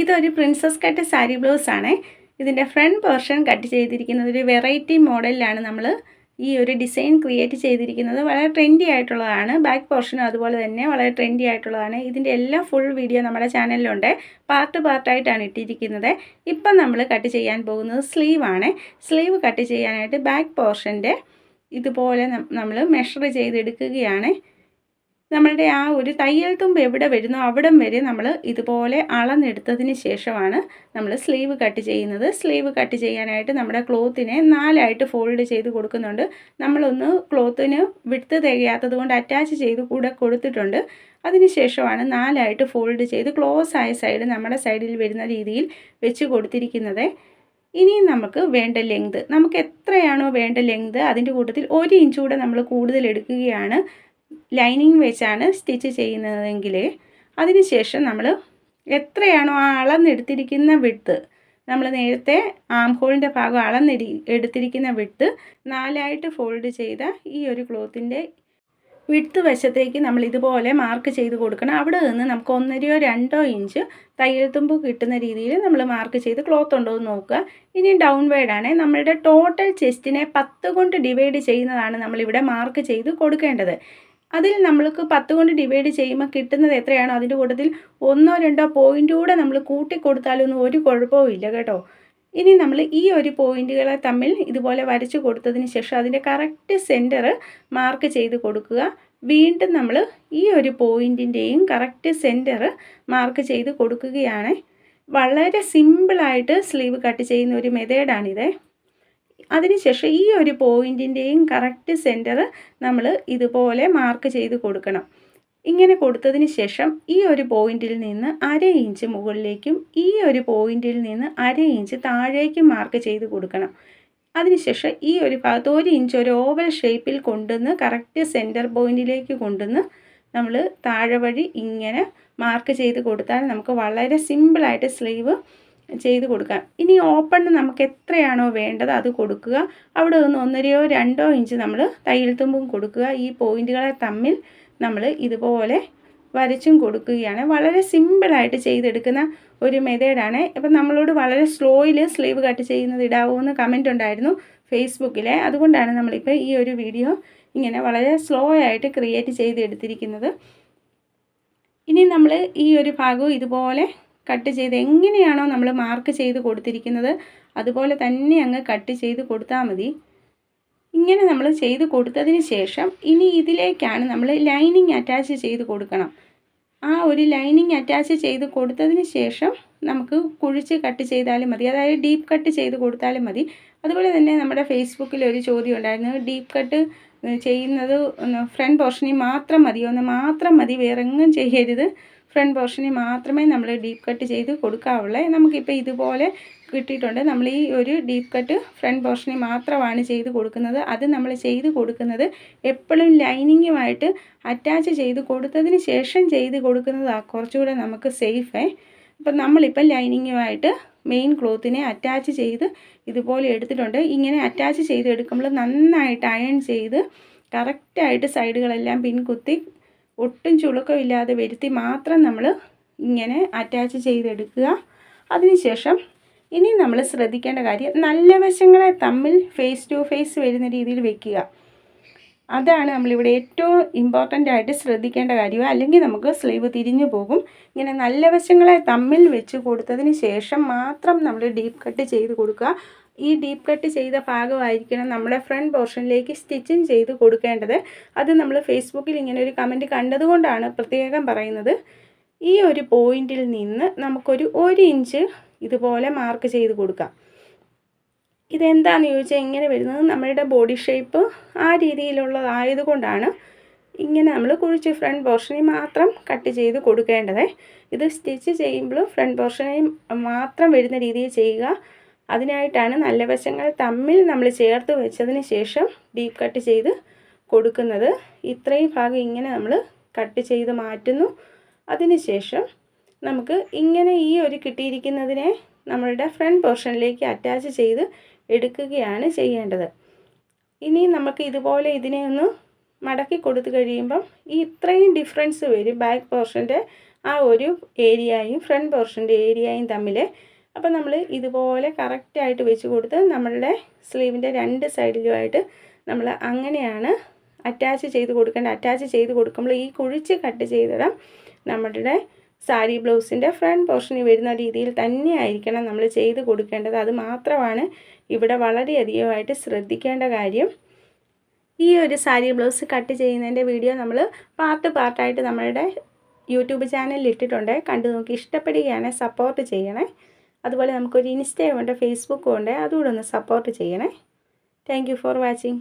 ഇതൊരു princess cut sari blouse ആണ്. ഇതിന്റെ ഫ്രണ്ട് പോർഷൻ കട്ട് ചെയ്തിരിക്കുന്നത് ഒരു വെറൈറ്റി മോഡലിലാണ് നമ്മൾ ഈ ഒരു ഡിസൈൻ ക്രിയേറ്റ് ചെയ്തിരിക്കുന്നത്. വളരെ ട്രെൻഡി ആയിട്ടുള്ളതാണ്. ബാക്ക് പോർഷനും അതുപോലെ തന്നെ വളരെ ട്രെൻഡി ആയിട്ടുള്ളതാണ്. ഇതിന്റെ എല്ലാ ഫുൾ വീഡിയോ നമ്മുടെ ചാനലിലുണ്ട് പാർട്ട് പാർട്ടായിട്ടാണ് ഇട്ടിരിക്കുന്നത്. ഇപ്പം നമ്മൾ കട്ട് ചെയ്യാൻ പോകുന്നത് സ്ലീവാണ് സ്ലീവ് കട്ട് ചെയ്യാനായിട്ട് ബാക്ക് പോർഷന്റെ ഇതുപോലെ നമ്മൾ മെഷർ ചെയ്തെടുക്കുകയാണ്. നമ്മളുടെ ആ ഒരു തയ്യൽ തുമ്പ് എവിടെ വരുന്നോ അവിടം വരെ നമ്മൾ ഇതുപോലെ അളന്നെടുത്തതിന് ശേഷമാണ് നമ്മൾ സ്ലീവ് കട്ട് ചെയ്യുന്നത്. സ്ലീവ് കട്ട് ചെയ്യാനായിട്ട് നമ്മുടെ ക്ലോത്തിനെ നാലായിട്ട് ഫോൾഡ് ചെയ്ത് കൊടുക്കുന്നുണ്ട്. നമ്മളൊന്ന് ക്ലോത്തിന് വിട്ട് തികയാത്തത് കൊണ്ട് അറ്റാച്ച് ചെയ്ത് കൂടെ കൊടുത്തിട്ടുണ്ട്. അതിനുശേഷമാണ് നാലായിട്ട് ഫോൾഡ് ചെയ്ത് ക്ലോസ് ആയ സൈഡ് നമ്മുടെ സൈഡിൽ വരുന്ന രീതിയിൽ വെച്ച് കൊടുത്തിരിക്കുന്നത്. ഇനിയും നമുക്ക് വേണ്ട ലെങ്ത് നമുക്ക് എത്രയാണോ വേണ്ട ലെങ്ത് അതിന്റെ കൂട്ടത്തിൽ ഒരു ഇഞ്ച് കൂടെ നമ്മൾ കൂടുതൽ എടുക്കുകയാണ്. ലൈനിങ് വെച്ചാണ് സ്റ്റിച്ച് ചെയ്യുന്നതെങ്കിൽ അതിനുശേഷം നമ്മൾ എത്രയാണോ ആ അളന്നെടുത്തിരിക്കുന്ന വിട്ട് നമ്മൾ നേരത്തെ ആം ഹോളിന്റെ ഭാഗം അളന്നിടി എടുത്തിരിക്കുന്ന വിട്ട് നാലായിട്ട് ഫോൾഡ് ചെയ്ത ഈ ഒരു ക്ലോത്തിന്റെ വിട്ട് വശത്തേക്ക് നമ്മൾ ഇതുപോലെ മാർക്ക് ചെയ്ത് കൊടുക്കണം. അവിടെ നിന്ന് നമുക്ക് ഒന്നരയോ രണ്ടോ ഇഞ്ച് തയ്യൽ തുമ്പ് കിട്ടുന്ന രീതിയിൽ നമ്മൾ മാർക്ക് ചെയ്ത് ക്ലോത്ത് ഉണ്ടോ എന്ന് നോക്കുക. ഇനി ഡൗൺ വേർഡാണ് നമ്മളുടെ ടോട്ടൽ ചെസ്റ്റിനെ പത്ത് കൊണ്ട് ഡിവൈഡ് ചെയ്യുന്നതാണ് നമ്മളിവിടെ മാർക്ക് ചെയ്ത് കൊടുക്കേണ്ടത്. അതിൽ നമ്മൾക്ക് പത്ത് കൊണ്ട് ഡിവൈഡ് ചെയ്യുമ്പോൾ കിട്ടുന്നത് എത്രയാണോ അതിന്റെ കൂട്ടത്തിൽ ഒന്നോ രണ്ടോ പോയിന്റ് കൂടെ നമ്മൾ കൂട്ടി കൊടുത്താലൊന്നും ഒരു കുഴപ്പവും ഇല്ല കേട്ടോ. ഇനി നമ്മൾ ഈ ഒരു പോയിന്റുകളെ തമ്മിൽ ഇതുപോലെ വരച്ചു കൊടുത്തതിന് ശേഷം അതിന്റെ കറക്റ്റ് സെന്റർ മാർക്ക് ചെയ്ത് കൊടുക്കുക. വീണ്ടും നമ്മൾ ഈ ഒരു പോയിന്റിന്റെയും കറക്റ്റ് സെന്റർ മാർക്ക് ചെയ്ത് കൊടുക്കുകയാണ്. വളരെ സിമ്പിളായിട്ട് സ്ലീവ് കട്ട് ചെയ്യുന്ന ഒരു മെത്തേഡാണിത് അതിനുശേഷം ഈ ഒരു പോയിന്റിന്റെയും കറക്റ്റ് സെന്റർ നമ്മൾ ഇതുപോലെ മാർക്ക് ചെയ്ത് കൊടുക്കണം. ഇങ്ങനെ കൊടുത്തതിന് ശേഷം ഈ ഒരു പോയിന്റിൽ നിന്ന് അര ഇഞ്ച് മുകളിലേക്കും ഈ ഒരു പോയിന്റിൽ നിന്ന് അര ഇഞ്ച് താഴേക്കും മാർക്ക് ചെയ്ത് കൊടുക്കണം. അതിനുശേഷം ഈ ഒരു ഭാഗത്ത് ഒരു ഇഞ്ച് ഒരു ഓവൽ ഷേപ്പിൽ കൊണ്ടുവന്ന് കറക്റ്റ് സെന്റർ പോയിന്റിലേക്ക് കൊണ്ടുവന്ന് നമ്മൾ താഴെ വഴി ഇങ്ങനെ മാർക്ക് ചെയ്ത് കൊടുത്താൽ നമുക്ക് വളരെ സിമ്പിളായിട്ട് സ്ലീവ് ചെയ്ത് കൊടുക്കാം. ഇനി ഓപ്പൺ നമുക്ക് എത്രയാണോ വേണ്ടത് അത് കൊടുക്കുക. അവിടെ നിന്ന് ഒന്നരയോ രണ്ടോ ഇഞ്ച് നമ്മൾ തയ്യൽ തുമ്പും കൊടുക്കുക. ഈ പോയിന്റുകളെ തമ്മിൽ നമ്മൾ ഇതുപോലെ വരച്ചും കൊടുക്കുകയാണ്. വളരെ സിമ്പിളായിട്ട് ചെയ്തെടുക്കുന്ന ഒരു മെത്തേഡാണ് ഇപ്പം നമ്മളോട് വളരെ സ്ലോയിൽ സ്ലീവ് കട്ട് ചെയ്യുന്നത് ഇടാവോ എന്ന് കമന്റ് ഉണ്ടായിരുന്നു ഫേസ്ബുക്കിലെ അതുകൊണ്ടാണ് നമ്മളിപ്പോൾ ഈ ഒരു വീഡിയോ ഇങ്ങനെ വളരെ സ്ലോ ആയിട്ട് ക്രിയേറ്റ് ചെയ്തെടുത്തിരിക്കുന്നത്. ഇനി നമ്മൾ ഈ ഒരു ഭാഗവും ഇതുപോലെ കട്ട് ചെയ്ത് എങ്ങനെയാണോ നമ്മൾ മാർക്ക് ചെയ്ത് കൊടുത്തിരിക്കുന്നത് അതുപോലെ തന്നെ അങ്ങ് കട്ട് ചെയ്ത് കൊടുത്താൽ മതി. ഇങ്ങനെ നമ്മൾ ചെയ്ത് കൊടുത്തതിന് ശേഷം ഇനി ഇതിലേക്കാണ് നമ്മൾ ലൈനിങ് അറ്റാച്ച് ചെയ്ത് കൊടുക്കണം. ആ ഒരു ലൈനിങ് അറ്റാച്ച് ചെയ്ത് കൊടുത്തതിന് ശേഷം നമുക്ക് കുഴിച്ച് കട്ട് ചെയ്താലും മതി. അതായത് ഡീപ്പ് കട്ട് ചെയ്ത് കൊടുത്താലും മതി. അതുപോലെ തന്നെ നമ്മുടെ ഫേസ്ബുക്കിൽ ഒരു ചോദ്യം ഉണ്ടായിരുന്നു. ഡീപ്പ് കട്ട് ചെയ്യുന്നത് ഫ്രണ്ട് പോർഷനിൽ മാത്രം മതി ഒന്ന് മാത്രം മതി. വേറെങ്ങും ചെയ്യരുത്. ഫ്രണ്ട് പോർഷനിൽ മാത്രമേ നമ്മൾ ഡീപ്പ് കട്ട് ചെയ്ത് കൊടുക്കാവുള്ളൂ. നമുക്കിപ്പോൾ ഇതുപോലെ കിട്ടിയിട്ടുണ്ട്. നമ്മൾ ഈ ഒരു ഡീപ്പ് കട്ട് ഫ്രണ്ട് പോർഷനിൽ മാത്രമാണ് ചെയ്ത് കൊടുക്കുന്നത്. അത് നമ്മൾ ചെയ്ത് കൊടുക്കുന്നത് എപ്പോഴും ലൈനിങ്ങുമായിട്ട് അറ്റാച്ച് ചെയ്ത് കൊടുത്തതിന് ശേഷം ചെയ്ത് കൊടുക്കുന്നതാണ് കുറച്ചുകൂടെ നമുക്ക് സേഫേ അപ്പം നമ്മളിപ്പം ലൈനിങ്ങുമായിട്ട് മെയിൻ ക്ലോത്തിനെ അറ്റാച്ച് ചെയ്ത് ഇതുപോലെ എടുത്തിട്ടുണ്ട്. ഇങ്ങനെ അറ്റാച്ച് ചെയ്ത് എടുക്കുമ്പോൾ നന്നായിട്ട് അയൺ ചെയ്ത് കറക്റ്റായിട്ട് സൈഡുകളെല്ലാം പിൻകുത്തി ഒട്ടും ചുളുക്കമില്ലാതെ വരുത്തി മാത്രം നമ്മൾ ഇങ്ങനെ അറ്റാച്ച് ചെയ്തെടുക്കുക അതിനുശേഷം ഇനി നമ്മൾ ശ്രദ്ധിക്കേണ്ട കാര്യം നല്ല വശങ്ങളെ തമ്മിൽ ഫേസ് ടു ഫേസ് വരുന്ന രീതിയിൽ വെക്കുക. അതാണ് നമ്മളിവിടെ ഏറ്റവും ഇമ്പോർട്ടന്റ് ആയിട്ട് ശ്രദ്ധിക്കേണ്ട കാര്യം അല്ലെങ്കിൽ നമുക്ക് സ്ലീവ് തിരിഞ്ഞു പോകും. ഇങ്ങനെ നല്ല വശങ്ങളെ തമ്മിൽ വെച്ച് കൊടുത്തതിന് ശേഷം മാത്രം നമ്മൾ ഡീപ്പ് കട്ട് ചെയ്ത് കൊടുക്കുക. ഈ ഡീപ്പ് കട്ട് ചെയ്ത ഭാഗമായിരിക്കണം നമ്മുടെ ഫ്രണ്ട് പോർഷനിലേക്ക് സ്റ്റിച്ചിങ് ചെയ്ത് കൊടുക്കേണ്ടത്. അത് നമ്മൾ ഫേസ്ബുക്കിൽ ഇങ്ങനെ ഒരു കമന്റ് കണ്ടതുകൊണ്ടാണ് പ്രത്യേകം പറയുന്നത്. ഈ ഒരു പോയിന്റിൽ നിന്ന് നമുക്കൊരു ഒരു ഇഞ്ച് ഇതുപോലെ മാർക്ക് ചെയ്ത് കൊടുക്കാം. ഇതെന്താണെന്ന് ചോദിച്ചാൽ ഇങ്ങനെ വരുന്നത് നമ്മളുടെ ബോഡി ഷേപ്പ് ആ രീതിയിലുള്ളതായതുകൊണ്ടാണ് ഇങ്ങനെ നമ്മൾ കുഴിച്ച് ഫ്രണ്ട് പോർഷനിൽ മാത്രം കട്ട് ചെയ്ത് കൊടുക്കേണ്ടത്. ഇത് സ്റ്റിച്ച് ചെയ്യുമ്പോൾ ഫ്രണ്ട് പോർഷനിൽ മാത്രം വരുന്ന രീതിയിൽ ചെയ്യുക. അതിനായിട്ടാണ് നല്ല വശങ്ങൾ തമ്മിൽ നമ്മൾ ചേർത്ത് വെച്ചതിന് ശേഷം ഡീപ്പ് കട്ട് ചെയ്ത് കൊടുക്കുന്നത്. ഇത്രയും ഭാഗം ഇങ്ങനെ നമ്മൾ കട്ട് ചെയ്ത് മാറ്റുന്നു. അതിനുശേഷം നമുക്ക് ഇങ്ങനെ ഈ ഒരു കിട്ടിയിരിക്കുന്നതിനെ നമ്മളുടെ ഫ്രണ്ട് പോർഷനിലേക്ക് അറ്റാച്ച് ചെയ്ത് എടുക്കുകയാണ് ചെയ്യേണ്ടത്. ഇനി നമുക്ക് ഇതുപോലെ ഇതിനെ ഒന്ന് മടക്കി കൊടുത്തു കഴിയുമ്പം ഈ ഇത്രയും ഡിഫറൻസ് വരും ബാക്ക് പോർഷന്റെ ആ ഒരു ഏരിയയും ഫ്രണ്ട് പോർഷന്റെ ഏരിയയും തമ്മിൽ. അപ്പോൾ നമ്മൾ ഇതുപോലെ കറക്റ്റായിട്ട് വെച്ച് കൊടുത്ത് നമ്മളുടെ സ്ലീവിന്റെ രണ്ട് സൈഡിലുമായിട്ട് നമ്മൾ അങ്ങനെയാണ് അറ്റാച്ച് ചെയ്ത് കൊടുക്കേണ്ടത്. അറ്റാച്ച് ചെയ്ത് കൊടുക്കുമ്പോൾ ഈ കുഴിച്ച് കട്ട് ചെയ്തിടാം നമ്മളുടെ സാരി ബ്ലൗസിന്റെ ഫ്രണ്ട് പോർഷനിൽ വരുന്ന രീതിയിൽ തന്നെയായിരിക്കണം നമ്മൾ ചെയ്ത് കൊടുക്കേണ്ടത്. അത് മാത്രമാണ് ഇവിടെ വളരെയധികമായിട്ട് ശ്രദ്ധിക്കേണ്ട കാര്യം. ഈ ഒരു സാരി ബ്ലൗസ് കട്ട് ചെയ്യുന്നതിന്റെ വീഡിയോ നമ്മൾ പാർട്ട് പാർട്ടായിട്ട് നമ്മളുടെ യൂട്യൂബ് ചാനലിൽ ഇട്ടിട്ടുണ്ട്. കണ്ടു നോക്കി ഇഷ്ടപ്പെടുകയാണെങ്കിൽ സപ്പോർട്ട് ചെയ്യണേ. അതുപോലെ നമുക്കൊരു ഇൻസ്റ്റയും ഉണ്ട് ഫേസ്ബുക്കും ഉണ്ട്. അതുകൂടെ ഒന്ന് സപ്പോർട്ട് ചെയ്യണേ. Thank for watching